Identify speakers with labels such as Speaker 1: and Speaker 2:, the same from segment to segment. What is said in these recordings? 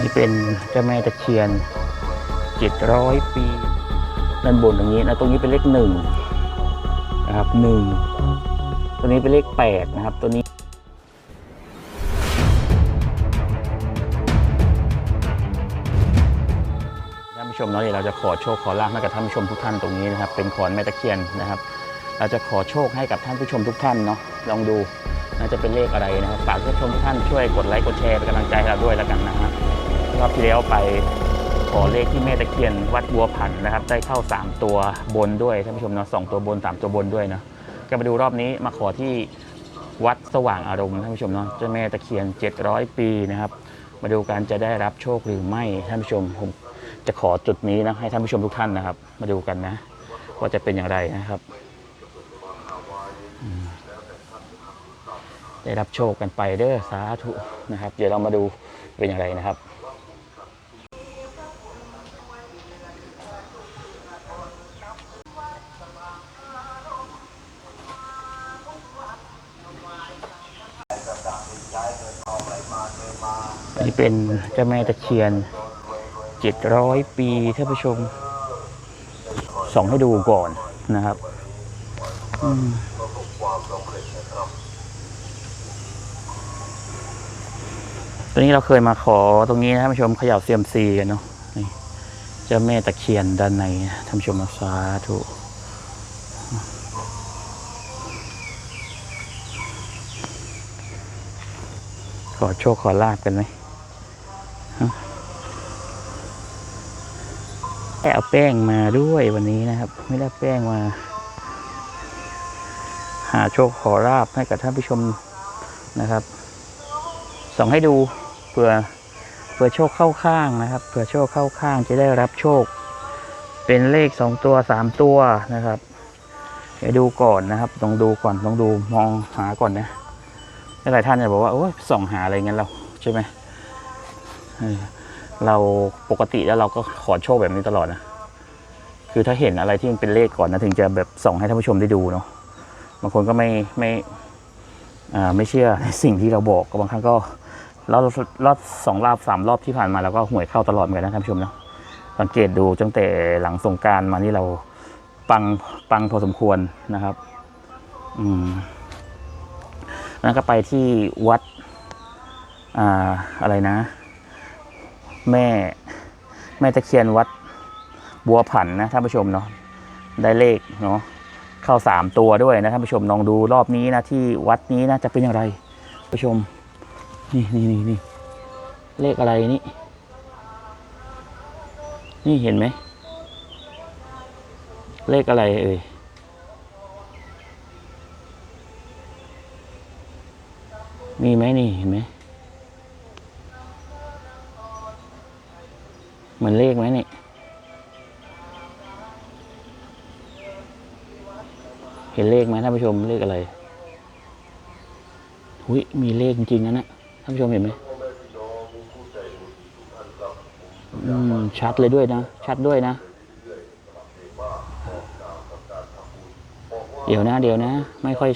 Speaker 1: นี่เป็นเจ้าแม่ตะเคียนเจ็ดร้อยปีด้านบนตรงนี้นะตรงนี้เป็นเลขหนึ่งนะครับหนึ่งตัวนี้เป็นเลขแปดนะครับ ตัวนี้ท่านผู้ชมเนาะเดี๋ยวเราจะขอโชคขอลาภให้กับท่านผู้ชมทุกท่านตรงนี้นะครับ เป็นขอนแม่ตะเคียนนะครับ เราจะขอโชคให้กับท่านผู้ชมทุกท่านเนาะลองดูน่าจะเป็นเลขอะไรนะครับฝากท่านผู้ชมทุกท่านช่วยกดไลค์กดแชร์เป็นกำลังใจให้เราด้วยแล้วกันนะฮะ รอบที่แล้วไปขอเลขที่แม่ตะเคียนวัดบัวผันนะครับ ได้เข้า 3 ตัวบนด้วยท่านผู้ชมเนาะสองตัวบนสามตัวบนด้วยเนาะก็มาดูรอบนี้มาขอที่วัดสว่างอารมณ์ท่านผู้ชมเนาะเจ้าแม่ตะเคียน 700 ปีนะครับ มาดูกันจะได้รับโชคหรือไม่ท่านผู้ชมผมจะขอจุดนี้นะให้ท่านผู้ชมทุกท่านนะครับ มาดูกันนะว่าจะเป็นอย่างไรนะครับ ได้รับโชคกันไปเด้อสาธุนะครับ เดี๋ยวเรามาดูเป็นอย่างไรนะครับ นี่เป็นเจ้าแม่ตะเคียนเจ็ดร้อยปีท่านผู้ชมส่องให้ดูก่อนนะครับตอนนี้เราเคยมาขอตรงนี้นะท่านผู้ชมเขย่าเซียมซีกันเนาะนี่เจ้าแม่ตะเคียนด้านในท่านผู้ชมสาธุขอโชคขอลาบกันไหม แอบเอาแป้งมาด้วยวันนี้นะครับ ไม่ได้แป้งมา หาโชคขอราบให้กับท่านผู้ชมนะครับ ส่องให้ดูเผื่อเผื่อโชคเข้าข้างนะครับเผื่อโชคเข้าข้างจะได้รับโชค เป็นเลขสองตัวสามตัวนะครับเดี๋ยวดูก่อนนะครับต้องดูก่อนต้องดูมองหาก่อนนะหลายท่านจะบอกว่าโอ้ยส่องหาอะไรเงี้ยเราใช่ไหม เราปกติแล้วเราก็ขอโชคแบบนี้ตลอดนะ คือถ้าเห็นอะไรที่มันเป็นเลขก่อนนะถึงจะแบบส่องให้ท่านผู้ชมได้ดูเนาะ บางคนก็ไม่ไม่ไม่เชื่อในสิ่งที่เราบอกก็บางครั้งก็รอบรอบสองรอบสามรอบที่ผ่านมาเราก็หวยเข้าตลอดเหมือนกันนะท่านผู้ชมเนาะ สังเกตดูตั้งแต่หลังสงการมานี่เราปังปังพอสมควรนะครับ อืมแล้วก็ไปที่วัด อ่า อะไรนะ แม่แม่ตะเคียนวัดบัวผันนะท่านผู้ชมเนาะได้เลขเนาะเข้าสามตัวด้วยนะท่านผู้ชมลองดูรอบนี้นะที่วัดนี้นะจะเป็นอย่างไรผู้ชม นี่นี่นี่นี่เลขอะไรนี่ นี่เห็นไหม เลขอะไรเอ่ยมีไหมนี่เห็นไหม เหมือนเลขไหมนี่เห็นเลขไหมท่านผู้ชมเลขอะไรหุยมีเลขจริงๆนะนะท่านผู้ชมเห็นไหมอืมชัดเลยด้วยนะ ชัดด้วยนะ เดี๋ยวนะ เดี๋ยวนะ ไม่ค่อย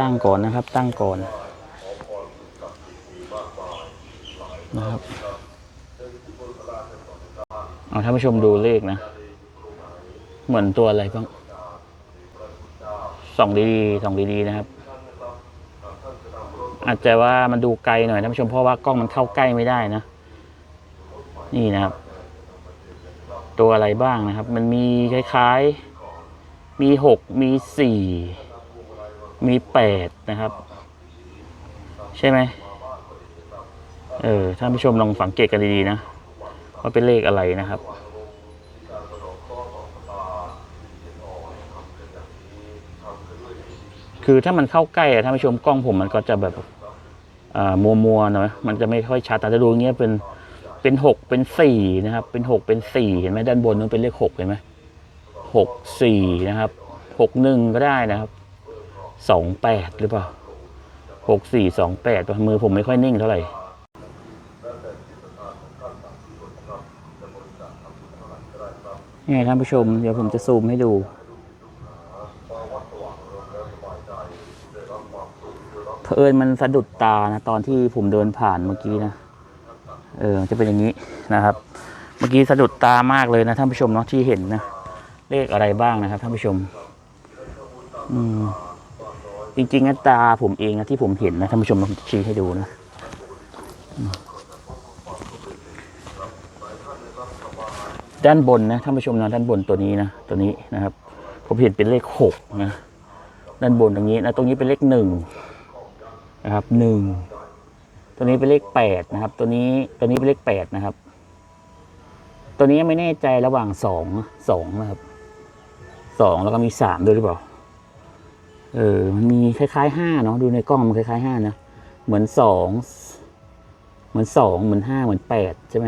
Speaker 1: ตั้งก่อนนะครับ ตั้งก่อนนะครับ เอาท่านผู้ชมดูเลขนะ เหมือนตัวอะไรบ้างส่องดีๆส่องดีๆนะครับ อาจจะว่ามันดูไกลหน่อยท่านผู้ชมเพราะว่ากล้องมันเข้าใกล้ไม่ได้นะ นี่นะครับ ตัวอะไรบ้างนะครับ มันมีคล้ายๆ มีหกมีสี่มีแปดนะครับ ใช่ไหมเออท่านผู้ชมลองสังเกตกันดีๆนะ ว่าเป็นเลขอะไรนะครับ คือถ้ามันเข้าใกล้ท่านผู้ชมกล้องผมมันก็จะแบบมัวมัวหน่อยมันจะไม่ค่อยชัดแต่จะดูอย่างเงี้ยเป็นเป็นหกเป็นสี่นะครับ เป็นหกเป็นสี่เห็นไหมด้านบนนั้นเป็นเลขหกเห็นไหมหกสี่นะครับหกหนึ่งก็ได้นะครับสองแปดหรือเปล่าหกสี่สองแปดมือผมไม่ค่อยนิ่งเท่าไหร่ นี่ท่านผู้ชม เดี๋ยวผมจะซูมให้ดูเผอิญมันสะดุดตานะตอนที่ผมเดินผ่านเมื่อกี้นะ เออจะเป็นอย่างนี้นะครับ เมื่อกี้สะดุดตามากเลยนะท่านผู้ชมเนาะที่เห็นนะเลขอะไรบ้างนะครับท่านผู้ชม อืมจริงๆนะตาผมเองนะที่ผมเห็นนะท่านผู้ชมลองชี้ให้ดูนะอืม ด้านบนนะท่านผู้ชมนะด้านบนตัวนี้นะตัวนี้นะครับ ผมเห็นเป็นเลขหกนะด้านบนตรงนี้นะตรงนี้เป็นเลขหนึ่งนะครับหนึ่งตัวนี้เป็นเลขแปดนะครับ ตัวนี้ตัวนี้เป็นเลขแปดนะครับ ตัวนี้ไม่แน่ใจระหว่างสองสองนะครับสองแล้วก็มีสามด้วยหรือเปล่าเออมันมีคล้ายๆห้าเนาะดูในกล้องมันคล้ายๆห้านะเหมือนสองเหมือนสองเหมือนห้าเหมือนแปดใช่ไหม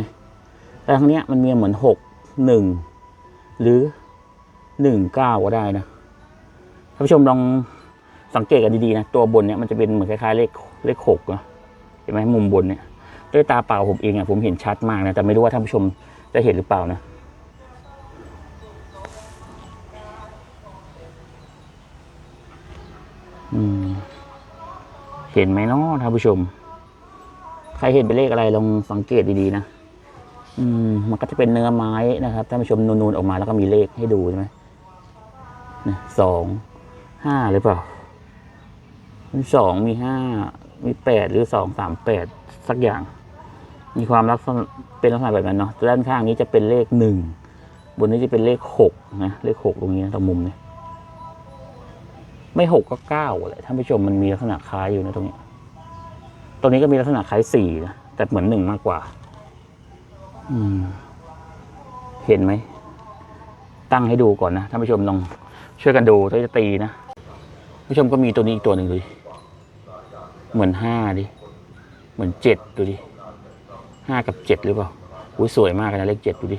Speaker 1: แต่ทางเนี้ยมันมีเหมือนหก หนึ่งหรือหนึ่งเก้าก็ได้นะท่านผู้ชมลองสังเกตกันดีๆนะตัวบนเนี่ยมันจะเป็นเหมือนคล้ายๆเลขเลขหกนะเห็นไหมมุมบนเนี่ยด้วยตาเปล่าผมเองอะผมเห็นชัดมากนะแต่ไม่รู้ว่าท่านผู้ชมจะเห็นหรือเปล่านะเห็นไหมเนาะท่านผู้ชม ใครเห็นเป็นเลขอะไรลองสังเกตดีๆนะ อืมมันก็จะเป็นเนื้อไม้นะครับท่านผู้ชมนูนๆออกมาแล้วก็มีเลขให้ดูใช่ไหมนะสองห้าหรือเปล่ามีสองมีห้ามีแปดหรือสองสามแปดสักอย่าง มีความลักษณะเป็นลักษณะแบบนั้นเนาะด้านข้างนี้จะเป็นเลขหนึ่งบนนี้จะเป็นเลขหกนะเลขหกตรงนี้นะตรงมุมเนี้ไม่หกก็เก้าแหละท่านผู้ชมมันมีลักษณะคล้ายอยู่นะตรงนี้ตรงนี้ก็มีลักษณะคล้ายสี่นะแต่เหมือนหนึ่งมากกว่า เห็นไหม ตั้งให้ดูก่อนนะท่านผู้ชมลองช่วยกันดูถ้าจะตีนะท่านผู้ชมก็มีตัวนี้อีกตัวหนึ่งดูดิเหมือนห้าดิ เหมือนเจ็ดดูดิห้ากับเจ็ดหรือเปล่าอุ้ยสวยมากนะเลขเจ็ดดูดิ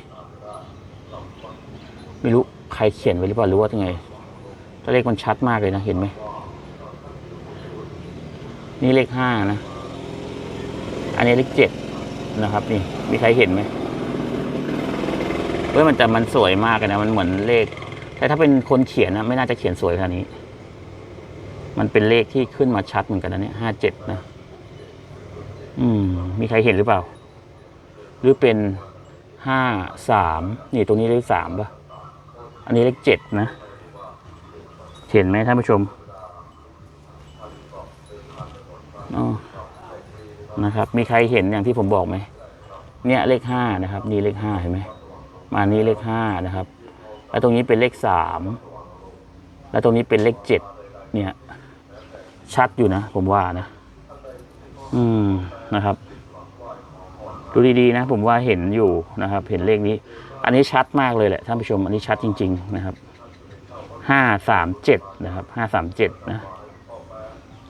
Speaker 1: ไม่รู้ใครเขียนไว้หรือเปล่าหรือว่ายังไงตัวเลขมันชัดมากเลยนะเห็นไหม นี่เลขห้านะ อันนี้เลขเจ็ดนะครับ นี่ มีใครเห็นไหม เฮ้ยมันแต่มันสวยมากเลยนะมันเหมือนเลข แต่ถ้าเป็นคนเขียนนะไม่น่าจะเขียนสวยขนาดนี้ มันเป็นเลขที่ขึ้นมาชัดเหมือนกันนะเนี่ยห้าเจ็ดนะ อืม มีใครเห็นหรือเปล่า หรือเป็นห้าสามนี่ตรงนี้เลขสามป่ะ อันนี้เลขเจ็ดนะ เห็นไหมท่านผู้ชมอ๋อนะครับ มีใครเห็นอย่างที่ผมบอกไหม เนี่ยเลขห้านะครับ นี่เลขห้าเห็นไหม มานี่เลขห้านะครับ แล้วตรงนี้เป็นเลขสามแล้วตรงนี้เป็นเลขเจ็ดเนี่ย ชัดอยู่นะ ผมว่านะ อืมนะครับ ดูดีๆนะ ผมว่าเห็นอยู่นะครับ เห็นเลขนี้ อันนี้ชัดมากเลยแหละท่านผู้ชม อันนี้ชัดจริง ๆ นะครับห้าสามเจ็ดนะครับห้าสามเจ็ดนะ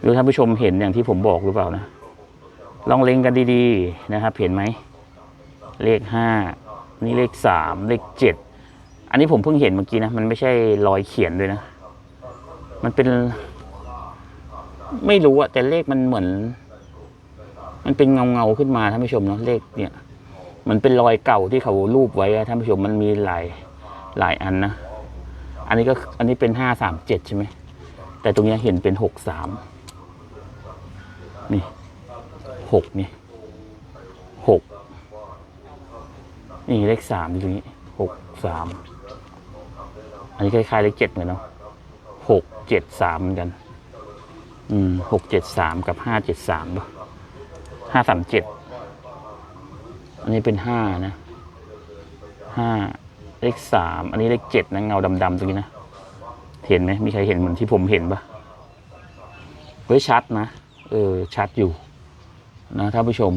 Speaker 1: หรือท่านผู้ชมเห็นอย่างที่ผมบอกหรือเปล่านะ ลองเล็งกันดีๆนะครับ เห็นไหม เลขห้า นี่เลขสามเลขเจ็ดอันนี้ผมเพิ่งเห็นเมื่อกี้นะ มันไม่ใช่รอยเขียนด้วยนะ มันเป็น ไม่รู้อะแต่เลขมันเหมือน มันเป็นเงาเงาขึ้นมาท่านผู้ชมเนาะเลขเนี่ย มันเป็นรอยเก่าที่เขารูปไว้อะท่านผู้ชมมันมีหลายหลายอันนะ อันนี้ก็อันนี้เป็นห้าสามเจ็ดใช่ไหมแต่ตรงนี้เห็นเป็นหกสามนี่หกนี่หก นี่เลขสามอยู่ตรงนี้หกสามอันนี้คล้ายๆเลขเจ็ดเหมือนเนาะหกเจ็ดสามเหมือนกัน อืมหกเจ็ดสามกับห้าเจ็ดสามป่ะห้าสามเจ็ดอันนี้เป็นห้านะห้าเลขสามอันนี้เลขเจ็ดนะเงาดำๆตรงนี้นะ เห็นไหมมีใครเห็นเหมือนที่ผมเห็นปะเฮ้ยชัดนะ เออชัดอยู่ นะท่านผู้ชม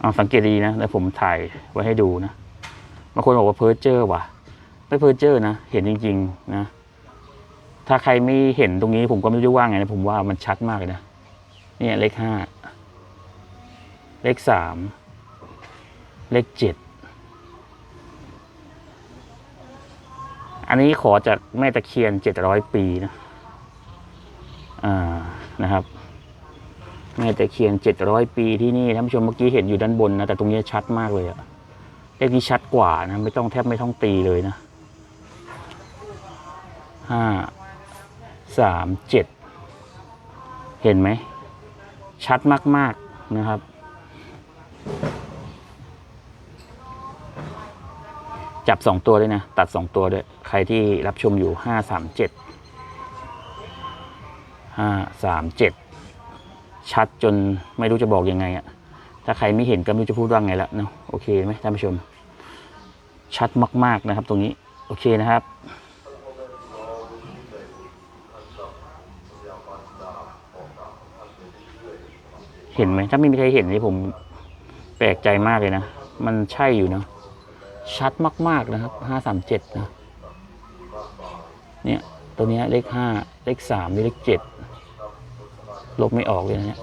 Speaker 1: เอาสังเกตดีนะแล้วผมถ่ายไว้ให้ดูนะบางคนบอกว่าเพ้อเจอร์ว่ะ ไม่เพ้อเจอร์นะ เห็นจริง ๆ นะ ถ้าใครไม่เห็นตรงนี้ ผมก็ไม่รู้ว่าไงนะผมว่ามันชัดมากเลยนะเนี่ยเลขห้าเลขสามเลขเจ็ดอันนี้ขอจากแม่ตะเคียนเจ็ดร้อยปีนะอ่านะครับ แม่ตะเคียนเจ็ดร้อยปีที่นี่ท่านผู้ชมเมื่อกี้เห็นอยู่ด้านบนนะแต่ตรงนี้ชัดมากเลยอะเลขนี้ชัดกว่านะไม่ต้องแทบไม่ต้องตีเลยนะห้าสามเจ็ดเห็นไหม ชัดมาก ๆ นะครับ จับสองตัวด้วยนะ ตัดสองตัวด้วย ใครที่รับชมอยู่ห้าสามเจ็ดห้าสามเจ็ด ชัดจนไม่รู้จะบอกยังไงอะถ้าใครไม่เห็นก็ไม่รู้จะพูดว่าไงละเนาะโอเคไหมท่านผู้ชม ชัดมากๆนะครับ ตรงนี้โอเคนะครับเห็นไหมถ้าไม่มีใครเห็นนี่ผมแปลกใจมากเลยนะ มันใช่อยู่เนาะชัดมาก ๆนะครับห้าสามเจ็ดนะ เนี่ย ตัวเนี้ยเลขห้าเลขสามเลขเจ็ด ลบไม่ออกเลยนะเนี่ย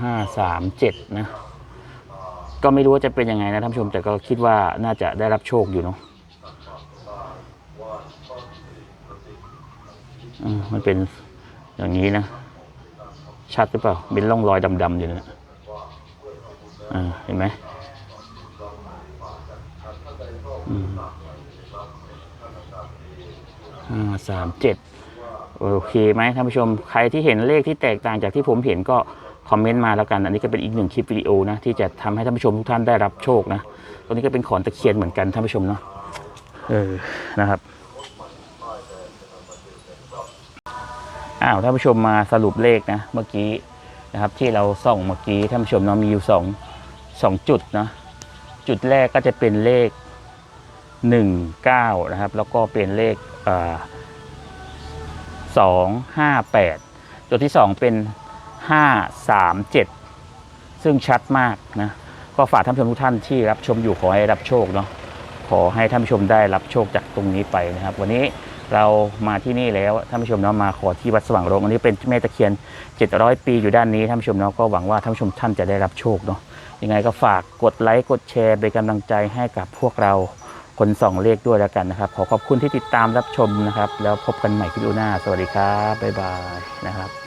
Speaker 1: ห้าสามเจ็ดนะ ก็ไม่รู้ว่าจะเป็นยังไงนะท่านผู้ชม แต่ก็คิดว่าน่าจะได้รับโชคอยู่เนาะมันเป็นอย่างนี้นะ ชัดหรือเปล่า เป็นร่องรอยดำๆอยู่นะเห็นไหมอืมห้าสามเจ็ด โอเคไหมท่านผู้ชมใครที่เห็นเลขที่แตกต่างจากที่ผมเห็นก็คอมเมนต์มาแล้วกัน อันนี้ก็เป็นอีกหนึ่งคลิปวิดีโอนะที่จะทำให้ท่านผู้ชมทุกท่านได้รับโชคนะตัวนี้ก็เป็นขอนตะเคียนเหมือนกันท่านผู้ชมเนาะเออนะครับอ้าวท่านผู้ชมมาสรุปเลขนะเมื่อกี้นะครับที่เราส่องเมื่อกี้ท่านผู้ชมเนาะมีอยู่สองสองจุดนะจุดแรกก็จะเป็นเลขหนึ่งเก้านะครับ แล้วก็เป็นเลของห้า แปดจุดที่สองเป็นห้าสามเจ็ดซึ่งชัดมากนะ ก็ฝากท่านผู้ชมทุกท่านที่รับชมอยู่ขอให้รับโชคเนาะขอให้ท่านผู้ชมได้รับโชคจากตรงนี้ไปนะครับ วันนี้เรามาที่นี่แล้วท่านผู้ชมเนาะมาขอที่วัดสว่างโรงอันนี้เป็นแม่ตะเคียน 700 ปีอยู่ด้านนี้ท่านผู้ชมเนาะก็หวังว่าท่านผู้ชมท่านจะได้รับโชคเนาะยังไงก็ฝากกดไลค์กดแชร์เป็นกำลังใจให้กับพวกเรา คนส่องเลขด้วยแล้วกันนะครับ ขอขอบคุณที่ติดตามรับชมนะครับ แล้วพบกันใหม่คลิปหน้า สวัสดีครับ บ๊ายบายนะครับ